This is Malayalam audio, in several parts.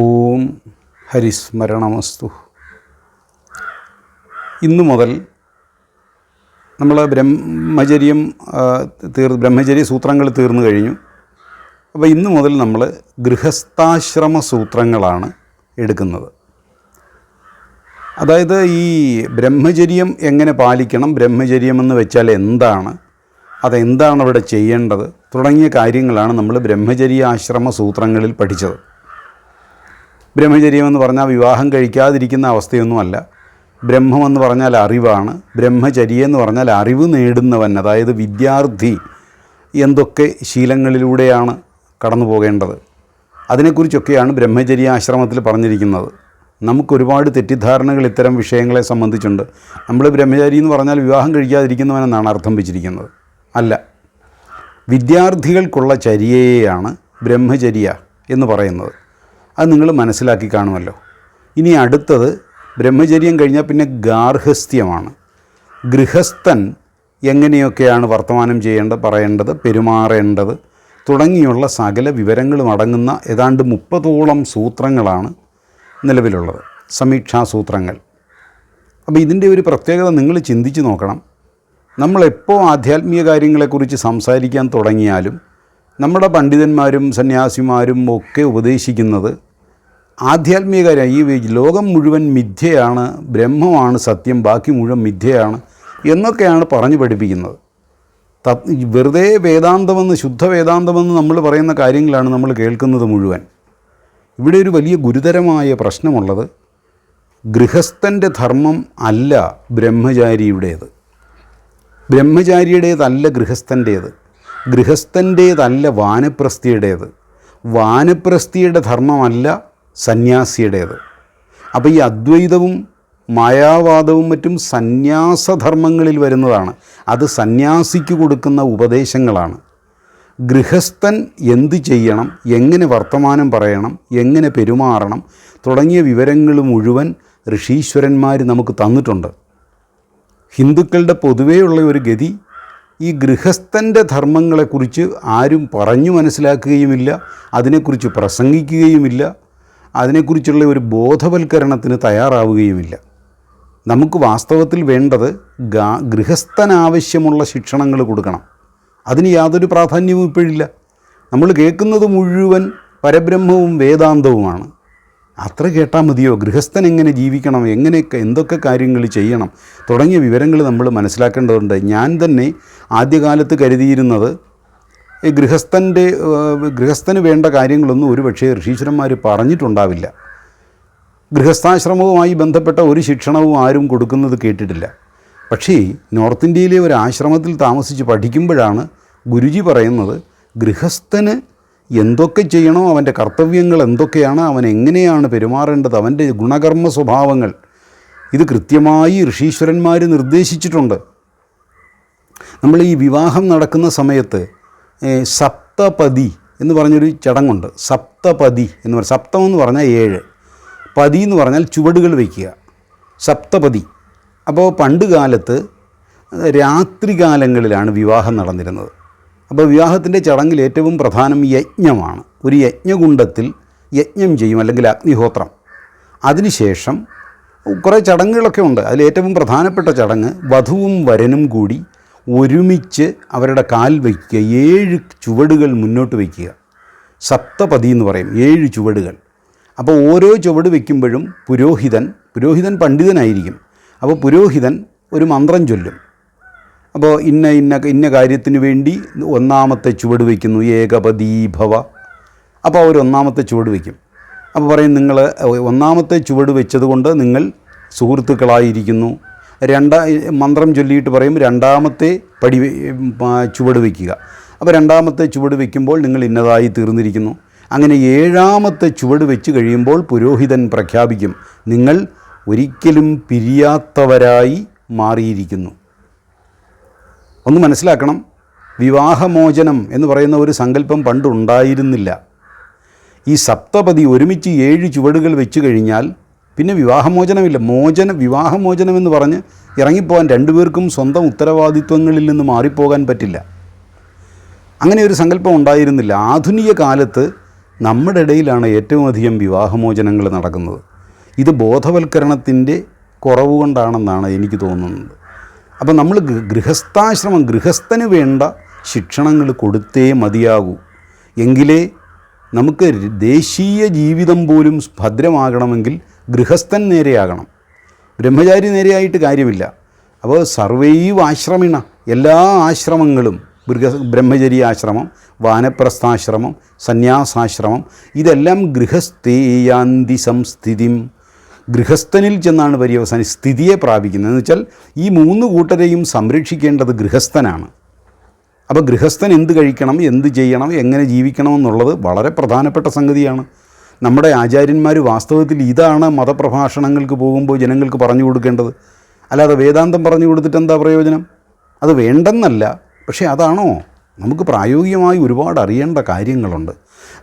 ഓം ഹരിസ്മരണമസ്തു. ഇന്നു മുതൽ നമ്മൾ ബ്രഹ്മചര്യം തീർ ബ്രഹ്മചര്യ സൂത്രങ്ങൾ തീർന്നു കഴിഞ്ഞു. അപ്പോൾ ഇന്നു മുതൽ നമ്മൾ ഗൃഹസ്ഥാശ്രമ സൂത്രങ്ങളാണ് എടുക്കുന്നത്. അതായത് ഈ ബ്രഹ്മചര്യം എങ്ങനെ പാലിക്കണം ബ്രഹ്മചര്യം എന്ന് വെച്ചാൽ എന്താണ് അതെന്താണ് അവിടെ ചെയ്യേണ്ടത് തുടങ്ങിയ കാര്യങ്ങളാണ് നമ്മൾ ബ്രഹ്മചര്യ ആശ്രമ സൂത്രങ്ങളിൽ പഠിച്ചത്. ബ്രഹ്മചര്യം എന്ന് പറഞ്ഞാൽ വിവാഹം കഴിക്കാതിരിക്കുന്ന അവസ്ഥയൊന്നുമല്ല. ബ്രഹ്മമെന്ന് പറഞ്ഞാൽ അറിവാണ്. ബ്രഹ്മചര്യം എന്ന് പറഞ്ഞാൽ അറിവ് നേടുന്നവൻ അതായത് വിദ്യാർത്ഥി എന്തൊക്കെ ശീലങ്ങളിലൂടെയാണ് കടന്നു പോകേണ്ടത്. അതിനെക്കുറിച്ചൊക്കെയാണ് ബ്രഹ്മചര്യ ആശ്രമത്തിൽ പറഞ്ഞിരിക്കുന്നത്. നമുക്കൊരുപാട് തെറ്റിദ്ധാരണകൾ ഇത്തരം വിഷയങ്ങളെ സംബന്ധിച്ചുണ്ട് നമ്മൾ ബ്രഹ്മചാരി എന്ന് പറഞ്ഞാൽ വിവാഹം കഴിക്കാതിരിക്കുന്നവനെന്നാണ് അർത്ഥം വെച്ചിരിക്കുന്നത്. അല്ല വിദ്യാർത്ഥികൾക്കുള്ള ചര്യയെയാണ് ബ്രഹ്മചര്യ എന്ന് പറയുന്നത്. അത് നിങ്ങൾ മനസ്സിലാക്കി കാണുമല്ലോ. ഇനി അടുത്തത് ബ്രഹ്മചര്യം കഴിഞ്ഞാൽ പിന്നെ ഗാർഹസ്ഥ്യമാണ്. ഗൃഹസ്ഥൻ എങ്ങനെയൊക്കെയാണ് വർത്തമാനം ചെയ്യേണ്ടത് പറയേണ്ടത് പെരുമാറേണ്ടത് തുടങ്ങിയുള്ള സകല വിവരങ്ങളും അടങ്ങുന്ന ഏതാണ്ട് മുപ്പതോളം സൂത്രങ്ങളാണ് നിലവിലുള്ളത്. സമീക്ഷാ സൂത്രങ്ങൾ. അപ്പോൾ ഇതിന്റെ ഒരു പ്രത്യേകത നിങ്ങൾ ചിന്തിച്ച് നോക്കണം. നമ്മളെപ്പോൾ ആധ്യാത്മിക കാര്യങ്ങളെക്കുറിച്ച് സംസാരിക്കാൻ തുടങ്ങിയാലും നമ്മുടെ പണ്ഡിതന്മാരും സന്യാസിമാരും ഒക്കെ ഉപദേശിക്കുന്നത് ആധ്യാത്മിക ഈ ലോകം മുഴുവൻ മിഥ്യയാണ് ബ്രഹ്മമാണ് സത്യം ബാക്കി മുഴുവൻ മിഥ്യയാണ് എന്നൊക്കെയാണ് പറഞ്ഞു പഠിപ്പിക്കുന്നത്. തത് വെറുതെ വേദാന്തമെന്ന് ശുദ്ധ വേദാന്തമെന്ന് നമ്മൾ പറയുന്ന കാര്യങ്ങളാണ് നമ്മൾ കേൾക്കുന്നത് മുഴുവൻ. ഇവിടെ ഒരു വലിയ ഗുരുതരമായ പ്രശ്നമുള്ളത്. ഗൃഹസ്ഥന്റെ ധർമ്മം അല്ല ബ്രഹ്മചാരിയുടേത്. ബ്രഹ്മചാരിയുടേതല്ല ഗൃഹസ്ഥന്റേത്. ഗൃഹസ്ഥന്റേതല്ല വാനപ്രസ്ഥിയുടേത്. വാനപ്രസ്ഥിയുടെ ധർമ്മമല്ല സന്യാസിയുടേത്. അപ്പോൾ ഈ അദ്വൈതവും മായാവാദവും മറ്റും സന്യാസധർമ്മങ്ങളിൽ വരുന്നതാണ്. അത് സന്യാസിക്ക് കൊടുക്കുന്ന ഉപദേശങ്ങളാണ്. ഗൃഹസ്ഥൻ എന്ത് ചെയ്യണം? എങ്ങനെ വർത്തമാനം പറയണം? എങ്ങനെ പെരുമാറണം? തുടങ്ങിയ വിവരങ്ങൾ മുഴുവൻ ഋഷീശ്വരന്മാർ നമുക്ക് തന്നിട്ടുണ്ട്. ഹിന്ദുക്കളുടെ പൊതുവെയുള്ള ഒരു ഗതി ഈ ഗൃഹസ്ഥന്റെ ധർമ്മങ്ങളെക്കുറിച്ച് ആരും പറഞ്ഞു മനസ്സിലാക്കുകയുമില്ല അതിനെക്കുറിച്ച് പ്രസംഗിക്കുകയുമില്ല അതിനെക്കുറിച്ചുള്ള ഒരു ബോധവൽക്കരണത്തിന് തയ്യാറാവുകയുമില്ല. നമുക്ക് വാസ്തവത്തിൽ വേണ്ടത് ഗാ ഗൃഹസ്ഥനാവശ്യമുള്ള ശിക്ഷണങ്ങൾ കൊടുക്കണം. അതിന് യാതൊരു പ്രാധാന്യവും ഇപ്പോഴില്ല. നമ്മൾ കേൾക്കുന്നത് മുഴുവൻ പരബ്രഹ്മവും വേദാന്തവുമാണ്. അത്ര കേട്ടാൽ മതിയോ? ഗൃഹസ്ഥൻ എങ്ങനെ ജീവിക്കണം? എങ്ങനെയൊക്കെ എന്തൊക്കെ കാര്യങ്ങൾ ചെയ്യണം? തുടങ്ങിയ വിവരങ്ങൾ നമ്മൾ മനസ്സിലാക്കേണ്ടതുണ്ട്. ഞാൻ തന്നെ ആദ്യകാലത്ത് കരുതിയിരുന്നത് ഈ ഗൃഹസ്ഥന്റെ ഗൃഹസ്ഥന് വേണ്ട കാര്യങ്ങളൊന്നും ഒരുപക്ഷേ ഋഷീശ്വരന്മാർ പറഞ്ഞിട്ടുണ്ടാവില്ല. ഗൃഹസ്ഥാശ്രമവുമായി ബന്ധപ്പെട്ട ഒരു ശിക്ഷണവും ആരും കൊടുക്കുന്നത് കേട്ടിട്ടില്ല. പക്ഷേ നോർത്ത് ഇന്ത്യയിലെ ഒരു ആശ്രമത്തിൽ താമസിച്ച് പഠിക്കുമ്പോഴാണ് ഗുരുജി പറയുന്നത് ഗൃഹസ്ഥന് എന്തൊക്കെ ചെയ്യണോ അവന്റെ കർത്തവ്യങ്ങൾ എന്തൊക്കെയാണ് അവൻ എങ്ങനെയാണ് പെരുമാറേണ്ടത് അവന്റെ ഗുണകർമ്മ സ്വഭാവങ്ങൾ. ഇത് കൃത്യമായി ഋഷീശ്വരന്മാർ നിർദ്ദേശിച്ചിട്ടുണ്ട്. നമ്മൾ ഈ വിവാഹം നടക്കുന്ന സമയത്ത് സപ്തപതി എന്ന് പറഞ്ഞൊരു ചടങ്ങുണ്ട്. സപ്തപതി എന്ന് പറഞ്ഞാൽ സപ്തം എന്ന് പറഞ്ഞാൽ ഏഴ്. പതി എന്ന് പറഞ്ഞാൽ ചുവടുകൾ വയ്ക്കുക. സപ്തപതി. അപ്പോൾ പണ്ട് കാലത്ത് രാത്രികാലങ്ങളിലാണ് വിവാഹം നടന്നിരുന്നത്. അപ്പോൾ വിവാഹത്തിന്റെ ചടങ്ങിൽ ഏറ്റവും പ്രധാനം യജ്ഞമാണ്. ഒരു യജ്ഞകുണ്ടത്തിൽ യജ്ഞം ചെയ്യും അല്ലെങ്കിൽ അഗ്നിഹോത്രം. അതിനുശേഷം കുറേ ചടങ്ങുകളൊക്കെ ഉണ്ട്. അതിലേറ്റവും പ്രധാനപ്പെട്ട ചടങ്ങ് വധുവും വരനും കൂടി ഒരുമിച്ച് അവരുടെ കാൽ വയ്ക്കുക ഏഴ് ചുവടുകൾ മുന്നോട്ട് വയ്ക്കുക. സപ്തപതി എന്ന് പറയും ഏഴ് ചുവടുകൾ. അപ്പോൾ ഓരോ ചുവട് വയ്ക്കുമ്പോഴും പുരോഹിതൻ പുരോഹിതൻ പണ്ഡിതനായിരിക്കും. അപ്പോൾ പുരോഹിതൻ ഒരു മന്ത്രം ചൊല്ലും. അപ്പോൾ ഇന്ന ഇന്ന ഇന്ന കാര്യത്തിന് വേണ്ടി ഒന്നാമത്തെ ചുവട് വയ്ക്കുന്നു ഏകപദീഭവ. അപ്പോൾ അവർ ഒന്നാമത്തെ ചുവട് വയ്ക്കും അപ്പോൾ പറയും നിങ്ങൾ ഒന്നാമത്തെ ചുവട് വെച്ചതുകൊണ്ട് നിങ്ങൾ സുഹൃത്തുക്കളായിരിക്കുന്നു. രണ്ടാ മന്ത്രം ചൊല്ലിയിട്ട് പറയും രണ്ടാമത്തെ പടി ചുവട് വയ്ക്കുക അപ്പോൾ രണ്ടാമത്തെ ചുവട് വയ്ക്കുമ്പോൾ നിങ്ങൾ ഇന്നതായി തീർന്നിരിക്കുന്നു. അങ്ങനെ ഏഴാമത്തെ ചുവട് വെച്ച് കഴിയുമ്പോൾ പുരോഹിതൻ പ്രഖ്യാപിക്കും നിങ്ങൾ ഒരിക്കലും പിരിയാത്തവരായി മാറിയിരിക്കുന്നു. ഒന്ന് മനസ്സിലാക്കണം. വിവാഹമോചനം എന്ന് പറയുന്ന ഒരു സങ്കല്പം പണ്ടുണ്ടായിരുന്നില്ല. ഈ സപ്തപതി ഒരുമിച്ച് ഏഴ് ചുവടുകൾ വെച്ച് കഴിഞ്ഞാൽ പിന്നെ വിവാഹമോചനമില്ല. മോചന വിവാഹമോചനം എന്ന് പറഞ്ഞ് ഇറങ്ങിപ്പോകാൻ രണ്ടുപേർക്കും സ്വന്തം ഉത്തരവാദിത്വങ്ങളിൽ നിന്ന് മാറിപ്പോകാൻ പറ്റില്ല. അങ്ങനെ ഒരു സങ്കല്പം ഉണ്ടായിരുന്നില്ല. ആധുനിക കാലത്ത് നമ്മുടെ ഇടയിലാണ് ഏറ്റവും അധികം വിവാഹമോചനങ്ങൾ നടക്കുന്നത്. ഇത് ബോധവൽക്കരണത്തിന്റെ കുറവ് കൊണ്ടാണെന്നാണ് എനിക്ക് തോന്നുന്നത്. അപ്പം നമ്മൾ ഗൃഹസ്ഥാശ്രമം ഗൃഹസ്ഥന് വേണ്ട ശിക്ഷണങ്ങൾ കൊടുത്തേ മതിയാകൂ. എങ്കിലേ നമുക്ക് ദേശീയ ജീവിതം പോലും ഭദ്രമാകണമെങ്കിൽ ഗൃഹസ്ഥൻ നേരെയാകണം. ബ്രഹ്മചാരി നേരെയായിട്ട് കാര്യമില്ല. അപ്പോൾ സർവൈവ് ആശ്രമിണ എല്ലാ ആശ്രമങ്ങളും ഗൃഹ ബ്രഹ്മചരി ആശ്രമം വാനപ്രസ്ഥാശ്രമം സന്യാസാശ്രമം ഇതെല്ലാം ഗൃഹസ്ഥേയാന്തി സംസ്ഥിതിം ഗൃഹസ്ഥനിൽ ചെന്നാണ് പര്യവസാനം സ്ഥിതിയെ പ്രാപിക്കുന്നത്. എന്ന് വെച്ചാൽ ഈ മൂന്ന് കൂട്ടരെയും സംരക്ഷിക്കേണ്ടത് ഗൃഹസ്ഥനാണ്. അപ്പോൾ ഗൃഹസ്ഥൻ എന്ത് കഴിക്കണം എന്ത് ചെയ്യണം എങ്ങനെ ജീവിക്കണം എന്നുള്ളത് വളരെ പ്രധാനപ്പെട്ട സംഗതിയാണ്. നമ്മുടെ ആചാര്യന്മാർ വാസ്തവത്തിൽ ഇതാണ് മതപ്രഭാഷണങ്ങൾക്ക് പോകുമ്പോൾ ജനങ്ങൾക്ക് പറഞ്ഞു കൊടുക്കേണ്ടത്. അല്ലാതെ വേദാന്തം പറഞ്ഞു കൊടുത്തിട്ട് എന്താ പ്രയോജനം? അത് വേണ്ടെന്നല്ല. പക്ഷേ അതാണോ? നമുക്ക് പ്രായോഗികമായി ഒരുപാട് അറിയേണ്ട കാര്യങ്ങളുണ്ട്.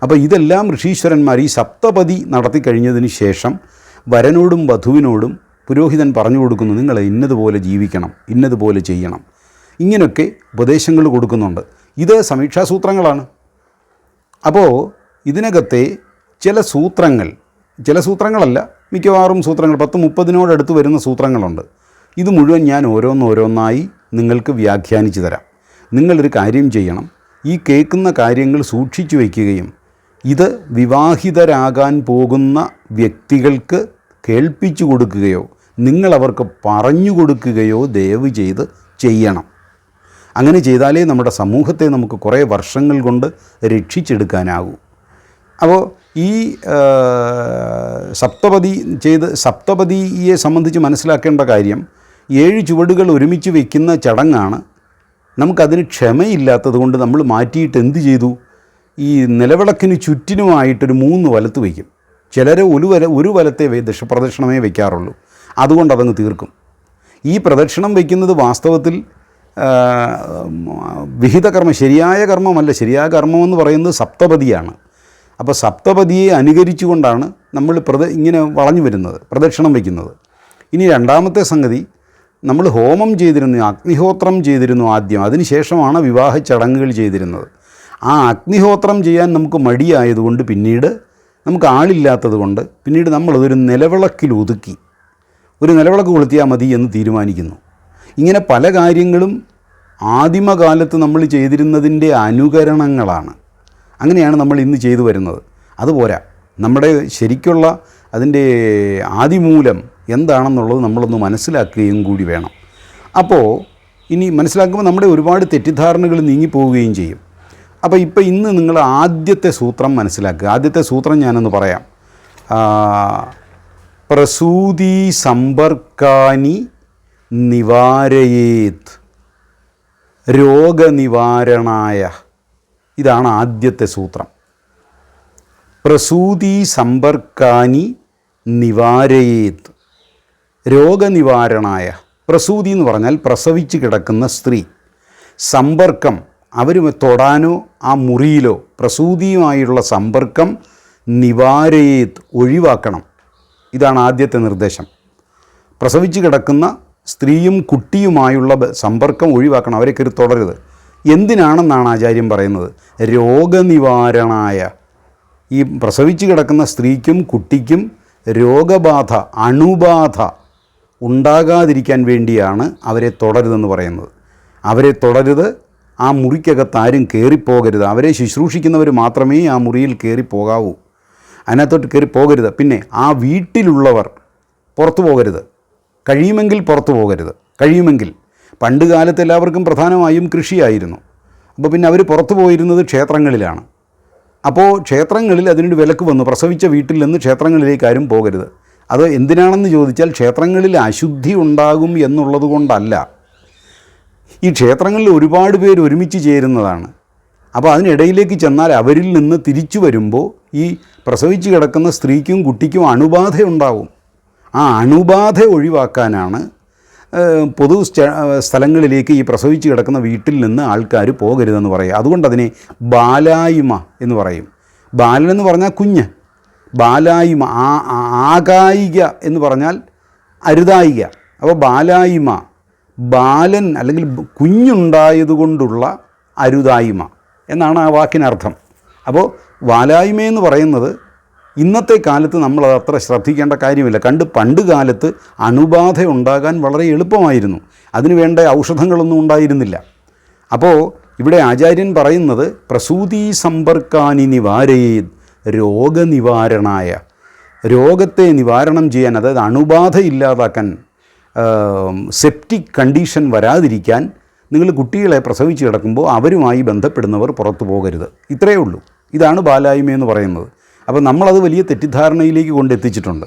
അപ്പോൾ ഇതെല്ലാം ഋഷീശ്വരന്മാർ ഈ സപ്തപതി നടത്തി കഴിഞ്ഞതിന് ശേഷം വരനോടും വധുവിനോടും പുരോഹിതൻ പറഞ്ഞു കൊടുക്കുന്നു നിങ്ങൾ ഇന്നതുപോലെ ജീവിക്കണം ഇന്നതുപോലെ ചെയ്യണം. ഇങ്ങനെയൊക്കെ ഉപദേശങ്ങൾ കൊടുക്കുന്നുണ്ട്. ഇത് സമീക്ഷാസൂത്രങ്ങളാണ് അപ്പോൾ ഇതിനകത്തെ ചില സൂത്രങ്ങൾ ചില സൂത്രങ്ങളല്ല മിക്കവാറും സൂത്രങ്ങൾ പത്ത് മുപ്പതിനോടടുത്ത് വരുന്ന സൂത്രങ്ങളുണ്ട്. ഇത് മുഴുവൻ ഞാൻ ഓരോന്നോരോന്നായി നിങ്ങൾക്ക് വ്യാഖ്യാനിച്ചു തരാം. നിങ്ങളൊരു കാര്യം ചെയ്യണം. ഈ കേൾക്കുന്ന കാര്യങ്ങൾ സൂക്ഷിച്ചു വയ്ക്കുകയും ഇത് വിവാഹിതരാകാൻ പോകുന്ന വ്യക്തികൾക്ക് കേൾപ്പിച്ചു കൊടുക്കുകയോ നിങ്ങളവർക്ക് പറഞ്ഞു കൊടുക്കുകയോ ദയവ് ചെയ്ത് ചെയ്യണം. അങ്ങനെ ചെയ്താലേ നമ്മുടെ സമൂഹത്തെ നമുക്ക് കുറേ വർഷങ്ങൾ കൊണ്ട് രക്ഷിച്ചെടുക്കാനാകൂ. അപ്പോൾ ഈ സപ്തപതി ചെയ്ത് സപ്തപതിയെ സംബന്ധിച്ച് മനസ്സിലാക്കേണ്ട കാര്യം ഏഴ് ചുവടുകൾ ഒരുമിച്ച് വയ്ക്കുന്ന ചടങ്ങാണ്. നമുക്കതിന് ക്ഷമയില്ലാത്തത് കൊണ്ട് നമ്മൾ മാറ്റിയിട്ട് എന്ത് ചെയ്തു? ഈ നിലവിളക്കിന് ചുറ്റിനുമായിട്ടൊരു മൂന്ന് വലത്ത് വയ്ക്കും. ചിലർ ഒരു വല ഒരു വലത്തെ ദക്ഷ പ്രദക്ഷിണമേ വയ്ക്കാറുള്ളൂ അതുകൊണ്ട് അതങ്ങ് തീർക്കും. ഈ പ്രദക്ഷിണം വയ്ക്കുന്നത് വാസ്തവത്തിൽ വിഹിത കർമ്മം ശരിയായ കർമ്മമല്ല. ശരിയായ കർമ്മം എന്ന് പറയുന്നത് സപ്തപതിയാണ്. അപ്പോൾ സപ്തപതിയെ അനുകരിച്ചുകൊണ്ടാണ് നമ്മൾ പ്രദ ഇങ്ങനെ വളഞ്ഞു വരുന്നത് പ്രദക്ഷിണം വയ്ക്കുന്നത് ഇനി രണ്ടാമത്തെ സംഗതി നമ്മൾ ഹോമം ചെയ്തിരുന്നു അഗ്നിഹോത്രം ചെയ്തിരുന്നു ആദ്യം. അതിനുശേഷമാണ് വിവാഹ ചടങ്ങുകൾ ചെയ്തിരുന്നത്. ആ അഗ്നിഹോത്രം ചെയ്യാൻ നമുക്ക് മടിയായതുകൊണ്ട് പിന്നീട് നമുക്ക് ആളില്ലാത്തത് കൊണ്ട് പിന്നീട് നമ്മളതൊരു നിലവിളക്കിൽ ഒതുക്കി ഒരു നിലവിളക്ക് കൊളുത്തിയാൽ മതി എന്ന് തീരുമാനിക്കുന്നു. ഇങ്ങനെ പല കാര്യങ്ങളും ആദിമകാലത്ത് നമ്മൾ ചെയ്തിരുന്നതിന്റെ അനുകരണങ്ങളാണ്. അങ്ങനെയാണ് നമ്മൾ ഇന്ന് ചെയ്തു വരുന്നത്. അതുപോരാ നമ്മുടെ ശരിക്കുള്ള അതിന്റെ ആദിമൂലം എന്താണെന്നുള്ളത് നമ്മളൊന്ന് മനസ്സിലാക്കുകയും കൂടി വേണം. അപ്പോൾ ഇനി മനസ്സിലാക്കുമ്പോൾ നമ്മുടെ ഒരുപാട് തെറ്റിദ്ധാരണകൾ നീങ്ങിപ്പോവുകയും ചെയ്യും. അപ്പോൾ ഇപ്പോൾ ഇന്ന് നിങ്ങൾ ആദ്യത്തെ സൂത്രം മനസ്സിലാക്കുക. ആദ്യത്തെ സൂത്രം ഞാനൊന്ന് പറയാം. പ്രസൂതി സമ്പർക്കാനി നിവാരയേത്. രോഗനിവാരണായ. ഇതാണ് ആദ്യത്തെ സൂത്രം. പ്രസൂതി സമ്പർക്കാനി നിവാരയേത്. രോഗനിവാരണായ. പ്രസൂതി എന്ന് പറഞ്ഞാൽ പ്രസവിച്ച് കിടക്കുന്ന സ്ത്രീ. സമ്പർക്കം അവർ തൊടാനോ ആ മുറിയിലോ പ്രസൂതിയുമായുള്ള സമ്പർക്കം നിവാരയേത് ഒഴിവാക്കണം. ഇതാണ് ആദ്യത്തെ നിർദ്ദേശം. പ്രസവിച്ച് കിടക്കുന്ന സ്ത്രീയും കുട്ടിയുമായുള്ള സമ്പർക്കം ഒഴിവാക്കണം. അവരെ കയറി തുടരുത്. എന്തിനാണെന്നാണ് ആചാര്യം പറയുന്നത്? രോഗനിവാരണായ. ഈ പ്രസവിച്ച് കിടക്കുന്ന സ്ത്രീക്കും കുട്ടിക്കും രോഗബാധ അണുബാധ ഉണ്ടാകാതിരിക്കാൻ വേണ്ടിയാണ് അവരെ തുടരുതെന്ന് പറയുന്നത്. അവരെ തുടരുത് ആ മുറിക്കകത്ത് ആരും കയറിപ്പോകരുത് അവരെ ശുശ്രൂഷിക്കുന്നവർ മാത്രമേ ആ മുറിയിൽ കയറി പോകാവൂ അതിനകത്തോട്ട് കയറി പോകരുത് പിന്നെ ആ വീട്ടിലുള്ളവർ പുറത്തു പോകരുത്. കഴിയുമെങ്കിൽ പുറത്തു പോകരുത്. കഴിയുമെങ്കിൽ. പണ്ട് കാലത്ത് എല്ലാവർക്കും പ്രധാനമായും കൃഷിയായിരുന്നു. അപ്പോൾ പിന്നെ അവർ പുറത്തു പോയിരുന്നത് ക്ഷേത്രങ്ങളിലാണ്. അപ്പോൾ ക്ഷേത്രങ്ങളിൽ അതിനൊരു വിലക്ക് വന്നു. പ്രസവിച്ച വീട്ടിൽ നിന്ന് ക്ഷേത്രങ്ങളിലേക്ക് ആരും പോകരുത്. അത് എന്തിനാണെന്ന് ചോദിച്ചാൽ ക്ഷേത്രങ്ങളിൽ അശുദ്ധി ഉണ്ടാകും എന്നുള്ളത് കൊണ്ടല്ല. ഈ ക്ഷേത്രങ്ങളിൽ ഒരുപാട് പേര് ഒരുമിച്ച് ചേരുന്നതാണ്. അപ്പോൾ അതിനിടയിലേക്ക് ചെന്നാൽ അവരിൽ നിന്ന് തിരിച്ചു വരുമ്പോൾ ഈ പ്രസവിച്ച് കിടക്കുന്ന സ്ത്രീക്കും കുട്ടിക്കും അണുബാധ ഉണ്ടാവും ആ അണുബാധ ഒഴിവാക്കാനാണ് പൊതു സ്ഥലങ്ങളിലേക്ക് ഈ പ്രസവിച്ച് കിടക്കുന്ന വീട്ടിൽ നിന്ന് ആൾക്കാർ പോകരുതെന്ന് പറയും. അതുകൊണ്ട് അതിനെ ബാലായിമ എന്ന് പറയും. ബാലൻ എന്ന് പറഞ്ഞാൽ കുഞ്ഞ്. ബാലായിമ ആ ആകായിക എന്ന് പറഞ്ഞാൽ അരുതായിക. അപ്പോൾ ബാലായിമ ബാലൻ അല്ലെങ്കിൽ കുഞ്ഞുണ്ടായതുകൊണ്ടുള്ള അരുതായ്മ എന്നാണ് ആ വാക്കിനർത്ഥം. അപ്പോൾ വാലായ്മയെന്ന് പറയുന്നത് ഇന്നത്തെ കാലത്ത് നമ്മൾ അത്ര ശ്രദ്ധിക്കേണ്ട കാര്യമില്ല. കണ്ട് പണ്ട് കാലത്ത് അണുബാധ ഉണ്ടാകാൻ വളരെ എളുപ്പമായിരുന്നു. അതിനു വേണ്ട ഔഷധങ്ങളൊന്നും ഉണ്ടായിരുന്നില്ല. അപ്പോൾ ഇവിടെ ആചാര്യൻ പറയുന്നത് പ്രസൂതി സമ്പർക്കാനി നിവാരയേ രോഗനിവാരണായ. രോഗത്തെ നിവാരണം ചെയ്യാൻ അതായത് അണുബാധ ഇല്ലാതാക്കാൻ സെപ്റ്റിക് കണ്ടീഷൻ വരാതിരിക്കാൻ നിങ്ങൾ കുട്ടികളെ പ്രസവിച്ച് കിടക്കുമ്പോൾ അവരുമായി ബന്ധപ്പെടുന്നവർ പുറത്തു പോകരുത്. ഇത്രയേ ഉള്ളൂ. ഇതാണ് ബാലായ്മ എന്ന് പറയുന്നത്. അപ്പോൾ നമ്മളത് വലിയ തെറ്റിദ്ധാരണയിലേക്ക് കൊണ്ടെത്തിച്ചിട്ടുണ്ട്.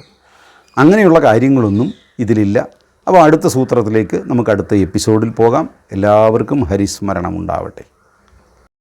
അങ്ങനെയുള്ള കാര്യങ്ങളൊന്നും ഇതിലില്ല. അപ്പോൾ അടുത്ത സൂത്രത്തിലേക്ക് നമുക്ക് അടുത്ത എപ്പിസോഡിൽ പോകാം. എല്ലാവർക്കും ഹരിസ്മരണം ഉണ്ടാവട്ടെ